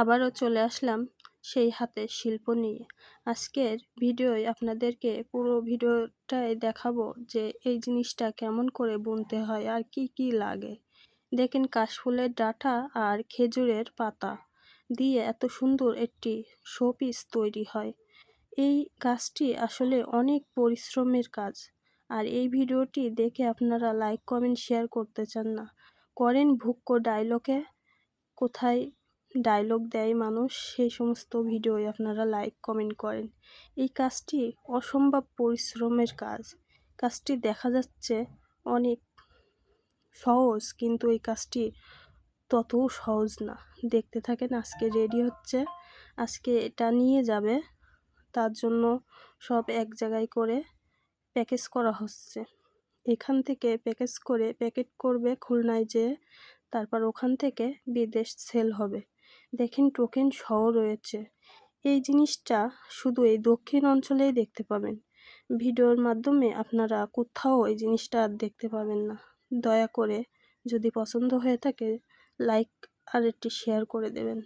আবারও চলে আসলাম সেই হাতের শিল্প নিয়ে। আজকের ভিডিওয় আপনাদেরকে পুরো ভিডিওটাই দেখাবো যে এই জিনিসটা কেমন করে বুনতে হয় আর কি কি লাগে। দেখেন কাশফুলের ডাঁটা আর খেজুরের পাতা দিয়ে এত সুন্দর একটি শোপিস তৈরি হয়। এই কাজটি আসলে অনেক পরিশ্রমের কাজ। আর এই ভিডিওটি দেখে আপনারা লাইক, কমেন্ট, শেয়ার করতে চান না। করেন ভুক্য ডায়লগে, কোথায় ডায়লগ দেয় মানুষ সেই সমস্ত ভিডিওই আপনারা লাইক কমেন্ট করেন। এই কাজটি অসম্ভব পরিশ্রমের কাজ। কাজটি দেখা যাচ্ছে অনেক সহজ, কিন্তু এই কাজটি ততও সহজ না। দেখতে থাকেন, আজকে রেডি হচ্ছে। আজকে এটা নিয়ে যাবে। তার জন্য সব এক জায়গায় করে প্যাকেজ করা হচ্ছে। এখান থেকে প্যাকেজ করে প্যাকেট করবে খুলনায় যেয়ে, তারপর ওখান থেকে বিদেশ সেল হবে। দেখেন টোকেন সহ রয়েছে। এই জিনিসটা শুধু এই দক্ষিণ অঞ্চলেই দেখতে পাবেন। ভিডিওর মাধ্যমে আপনারা কোথাও এই জিনিসটা আর দেখতে পাবেন না। দয়া করে যদি পছন্দ হয়ে থাকে, লাইক আর একটি শেয়ার করে দেবেন।